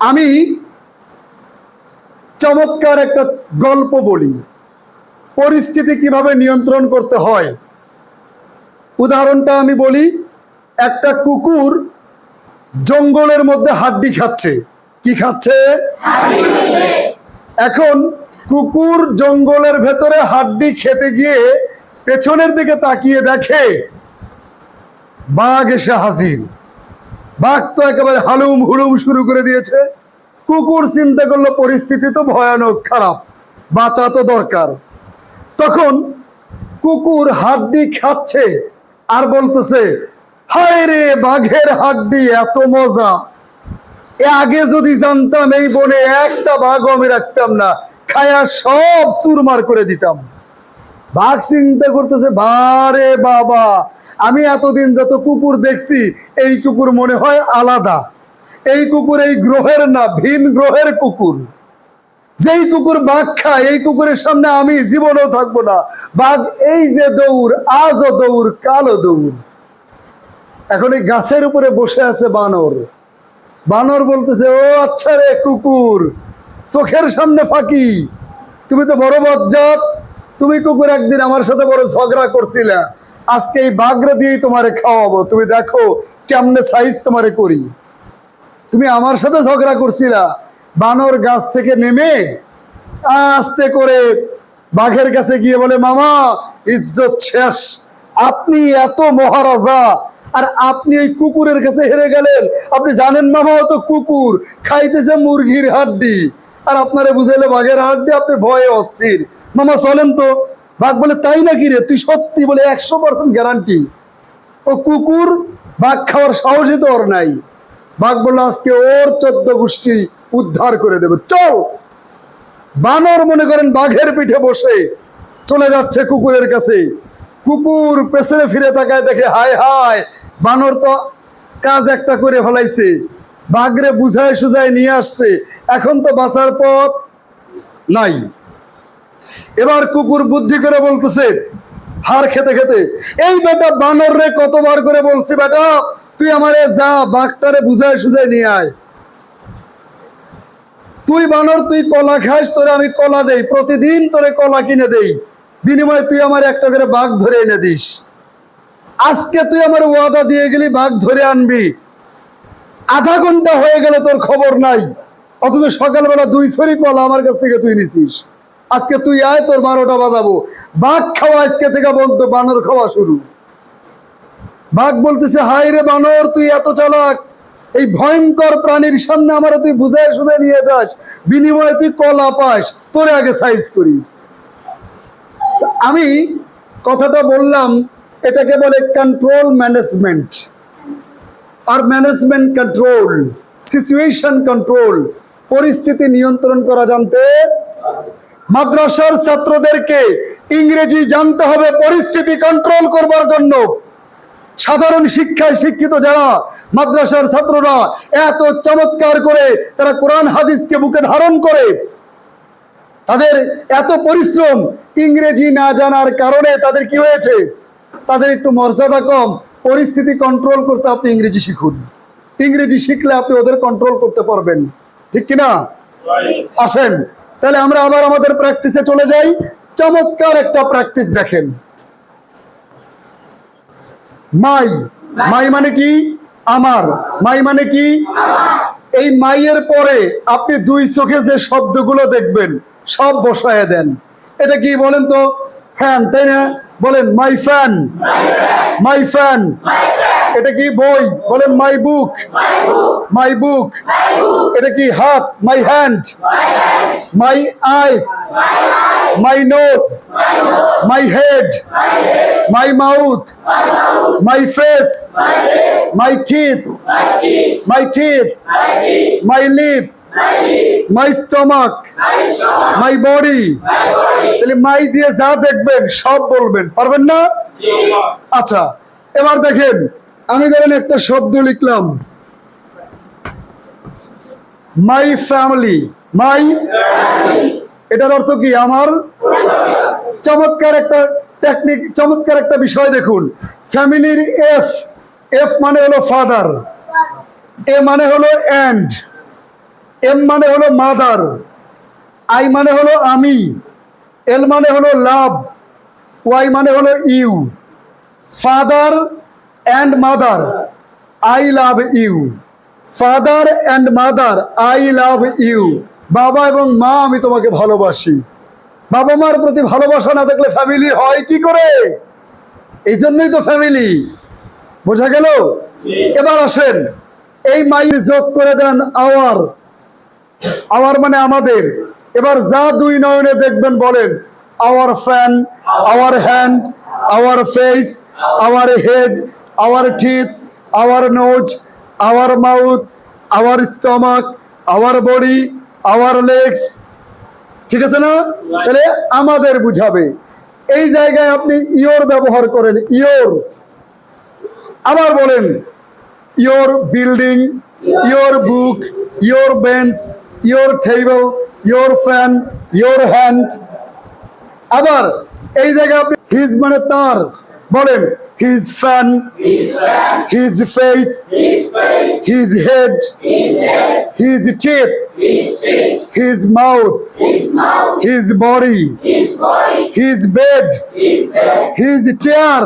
আমি চমৎকার একটা গল্প বলি। পরিস্থিতি কীভাবে নিয়ন্ত্রণ করতে হয়? উদাহরণটা আমি বলি একটা কুকুর জঙ্গলের মধ্যে হাড্ডি খাচ্ছে। কি খাচ্ছে? এখন কুকুর জঙ্গলের ভেতরে হাড্ডি খেতে গিয়ে পেছনের দিকে তাকিয়ে দেখে বাঘ এসে হাজির। বাঘ তো একেবারে হালুম হুলুম শুরু করে দিয়েছে। কুকুর চিন্তা করল, পরিস্থিতি তো ভয়ানক খারাপ, বাঁচা তো দরকার। তখন কুকুর হাড্ডি খাচ্ছে আর বলতেছে, হায় রে বাঘের হাড্ডি, এত মজা। আগে যদি জানতাম এই বনে একটা বাঘ আমি রাখতাম না, খায়া সব চুরমার করে দিতাম। বাঘ চিন্তা করতেছে, বারে বাবা আমি এতদিন যত কুকুর দেখছি, এই কুকুর মনে হয় আলাদা। এই কুকুর এই গ্রহের না, ভিন গ্রহের কুকুর। যেই কুকুর বাঘ খায়, এই কুকুরের সামনে আমি জীবনেও থাকব না। বাঘ এই যে দৌড়, আজও দৌড় কালো দৌড়। এখন এই গাছের উপরে বসে আছে বানর। বানর বলতেছে, ও আচ্ছা রে কুকুর, চোখের সামনে ফাঁকি। তুমি তো বড় বজ্জাত। তুমি কুকুর একদিন আমার সাথে বড় ঝগড়া করছিলে। আজকে এই বাগরা দিয়েই তোমারে খাওয়াবো। তুমি দেখো কেমনে সাইজ তোমারে করি। তুমি আমার সাথে ঝগড়া করছিলা। বানর গাছ থেকে নেমে আস্তে করে বাঘের কাছে গিয়ে বলে, মামা, ইজ্জত শেষ। আপনি এত মহারাজা, আর আপনি এই কুকুরের কাছে হেরে গেলেন। আপনি জানেন মামা, ও তো কুকুর, খাইতেছে মুরগির হাড্ডি। আর আপনারে বুঝাইলে, বাঘের হাড্ডি আপনি ভয়ে অস্থির। মামা, চলেন তো। বাঘ বলে, তাই নাকি রে? তুই সত্যি বলে একশো পার্সেন্ট গ্যারান্টি ও কুকুর বাঘ খাওয়ার সাহসই তো ওর নাই। বাঘ বলল, আজকে ওর চোদ্দ গোষ্ঠী উদ্ধার করে দেবে। চল! বানর মনে করেন বাঘের পিঠে বসে চলে যাচ্ছে কুকুরের কাছে। কুকুর পেছনে ফিরে তাকায় দেখে, হায় হায়, বানর তো কাজ একটা করে ফেলাইছে। বাঘরে বুঝায় সুঝায় নিয়ে আসছে। এখন তো বাঁচার পথ নাই। এবার কুকুর বুদ্ধি করে বলতেছে হার খেতে খেতে, এই বেটা বানর রে, কতবার করে বলছি বেটা, তুই আমারে যা বাঘটারে বুঝায় সুঝায় নিয়ে আয়। তুই বানর, তুই কলা খাস, তোরে আমি কলা দেই, প্রতিদিন তোরে কলা কিনে দেই, বিনিময়ে তুই আমার একটা করে বাঘ ধরে এনে দিস। আজকে তুই আমার ওয়াদা দিয়ে গেলি, বাঘ ধরে আনবি। আধা ঘণ্টা হয়ে গেলে তোর খবর নাই, অথচ সকালবেলা দুই ছড়ি কলা আমার কাছ থেকে তুই নিছিস। আজকে তুই আয়, তোর বারোটা বাজাবো। বাঘ খাওয়া আজকে থেকে বলতো বানর খাওয়া শুরু। বাঘ বলতেছে হাই রে বানর, তুই এত চালাক। এই ভয়ঙ্কর প্রাণীর সামনে আমার তুই বুঝায় শুনে নিয়ে যাস। বিনিময়ে তুই কলা পাস, তোরে আগে সাইজ করি। আমি কথাটা বললাম, এটাকে বলে কন্ট্রোল ম্যানেজমেন্ট আর ম্যানেজমেন্ট কন্ট্রোল সিচুয়েশন কন্ট্রোল পরিস্থিতি নিয়ন্ত্রণ করা জানতে মাদ্রাসার ছাত্রদেরকে ইংরেজি জানতে হবে পরিস্থিতি কন্ট্রোল করবার জন্য। সাধারণ শিক্ষায় শিক্ষিত যারা মাদ্রাসার ছাত্ররা এত চমৎকার করে তারা কোরআন হাদিসকে বুকে ধারণ করে। তাদের এত পরিশ্রম ইংরেজি না জানার কারণে তাদের কি হয়েছে? তাদের একটু মর্যাদা কম পরিস্থিতি কন্ট্রোল করতে আপনি ইংরেজি শিখুন। ইংরেজি শিখলে আপনি ওদের কন্ট্রোল করতে পারবেন। ঠিক কিনা? আসেন তাহলে আমরা আবার আমাদের প্র্যাকটিসে চলে যাই। চমৎকার একটা প্র্যাকটিস দেখেন। মাই মাই মানে কি? আমার। মাই মানে কি? এই মাইয়ের পরে আপনি দুই চোখে যে শব্দগুলো দেখবেন সব বসায় দেন। এটা কি বলেন তো? ফ্যান তাই না? বলেন মাই ফ্যান মাই ফ্যান এটা কি বই? বলেন মাই বুক মাই বুক এটা কি? হাত my hand my eyes my nose my head my mouth my face my teeth my teeth my lips my stomach my body তাহলে মাই দিয়ে যা দেখবেন, সব বলবেন। পারবেন না? আচ্ছা এবার দেখেন আমি ধরেন একটা শব্দ লিখলাম। মাই ফ্যামিলি মাই এটার অর্থ কি? আমার চমৎকার একটা টেকনিক চমৎকার একটা বিষয় দেখুন। ফ্যামিলির এফ এফ মানে হলো ফাদার এ মানে হলো অ্যান্ড এম মানে হলো মাদার আই মানে হলো আমি। এল মানে হলো লাভ ওয়াই মানে হলো you father and mother I love you father and mother I love you বাবা এবং মা, আমি তোমাকে ভালোবাসি। বাবা মার প্রতি ভালোবাসা না থাকলে ফ্যামিলি হয় কি করে? এই জন্যই তো ফ্যামিলি বোঝা গেল? এবার আসেন, এই মাইল যোগ করে দেন আওয়ার। আওয়ার মানে আমাদের। এবার যা দুই নয়নে দেখবেন বলেন our fan our hand our face our head our teeth our nose our mouth our stomach our body our legs ঠিক আছে না? তাহলে আমাদের বুঝাবে। এই জায়গায় আপনি ইয়োর ব্যবহার করেন ইয়োর। আবার বলেন your building your book your bench your table your fan your hand. আবার এই জায়গায় আপনি হিজ মানে তার বলেন his fan his face his head his teeth his mouth his body his bed his chair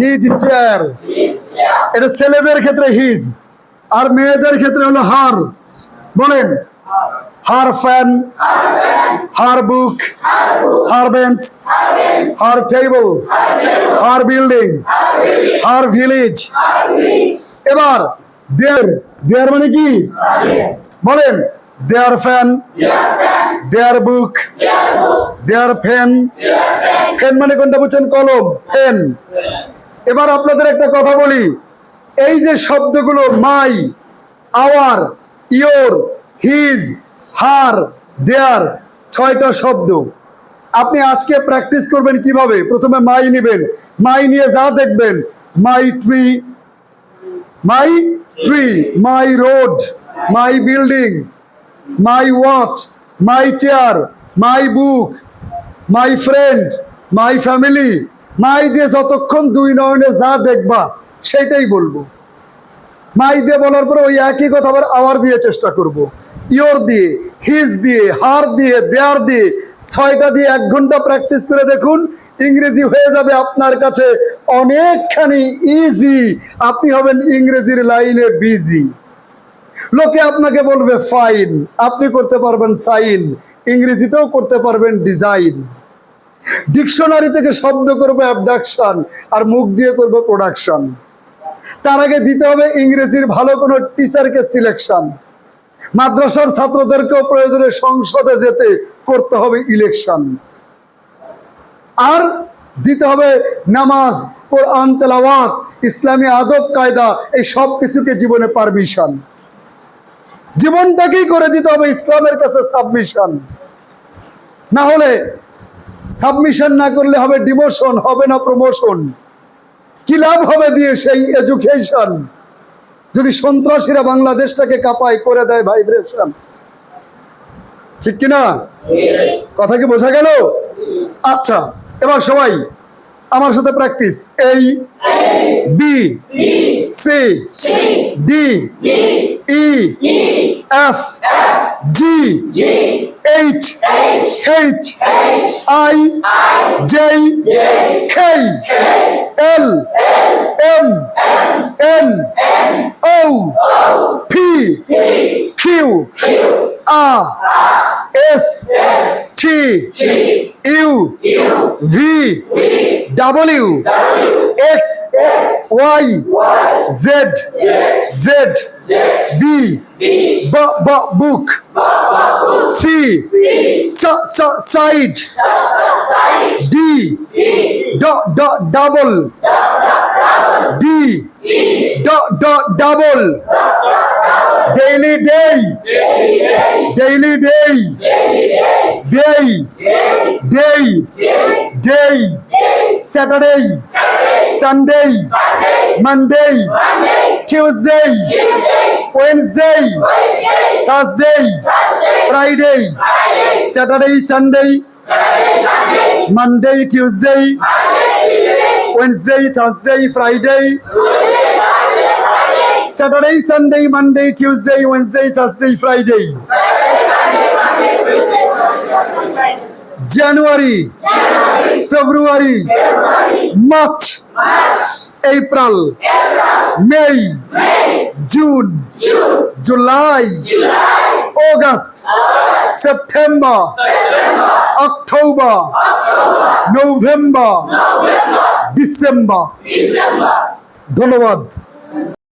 his chair এটা ছেলেদের ক্ষেত্রে হিজ আর মেয়েদের ক্ষেত্রে হলো হার বলেন her fan her book her bench her table her building her village এবার their their মানে কি? বলেন their fan their book their fan. Fan মানে কোনটা বুঝছেন? কলম ফ্যান। এবার আপনাদের একটা কথা বলি এই যে শব্দগুলো my our your his her their ছয়টা শব্দ। আপনি আজকে প্র্যাকটিস করবেন কীভাবে? প্রথমে মাই নেবেন। মাই নিয়ে যা দেখবেন, my tree my tree my road my building my watch my chair my book my friend my family my দিয়ে যতক্ষণ দুই নয়নে যা দেখবা সেটাই বলব। মাই দিয়ে বলার পরে ওই একই কথা আবার আওয়ার দিয়ে চেষ্টা করব। ইয়োর দিয়ে হিজ দিয়ে হার দিয়ে দেয়ার দিয়ে ছয়টা দিয়ে এক ঘণ্টা প্র্যাকটিস করে দেখুন, ইংরেজি হয়ে যাবে আপনার কাছে অনেকখানি ইজি আপনি হবেন ইংরেজির লাইনে বিজি লোকে আপনাকে বলবে ফাইন আপনি করতে পারবেন সাইন ইংরেজিতেও করতে পারবেন ডিজাইন ডিকশনারি থেকে শব্দ করবে অ্যাবডাকশন আর মুখ দিয়ে করবে প্রোডাকশন তার আগে দিতে হবে ইংরেজির ভালো কোনো টিচারকে সিলেকশন মাদ্রাসার ছাত্রদেরকেও প্রয়োজনে সংসদে যেতে করতে হবে ইলেকশন আর দিতে হবে নামাজ, কোরআন, তেলাওয়াত, ইসলামী আদব, কায়দা, এই সব কিছুকে জীবনে পারমিশন জীবনটাকেই করে দিতে হবে ইসলামের কাছে সাবমিশন না হলে সাবমিশন না করলে হবে ডিমোশন হবে না প্রমোশন কি লাভ হবে দিয়ে সেই এডুকেশন যদি সন্ত্রাসীরা বাংলাদেশটাকে কাপাই করে দেয় ভাইব্রেশন ঠিক কিনা কথা কি বোঝা গেল? আচ্ছা এবার সবাই, আমার সাথে প্র্যাকটিস এই B C D E, e F, F G, G H, H, H I, I J, J K, K L, L M, M N, N O, o P, P Q, Q R, R S T U V W X Y Z Z B ব ব book C স স side D ড ড double D ড ড double daily day daily day day day day Saturday Sunday Monday Tuesday Wednesday Thursday Friday Saturday Sunday Monday Tuesday Wednesday Thursday Friday Saturday Sunday Monday Tuesday Wednesday Thursday Friday January February March April May June July August September October November December ধন্যবাদ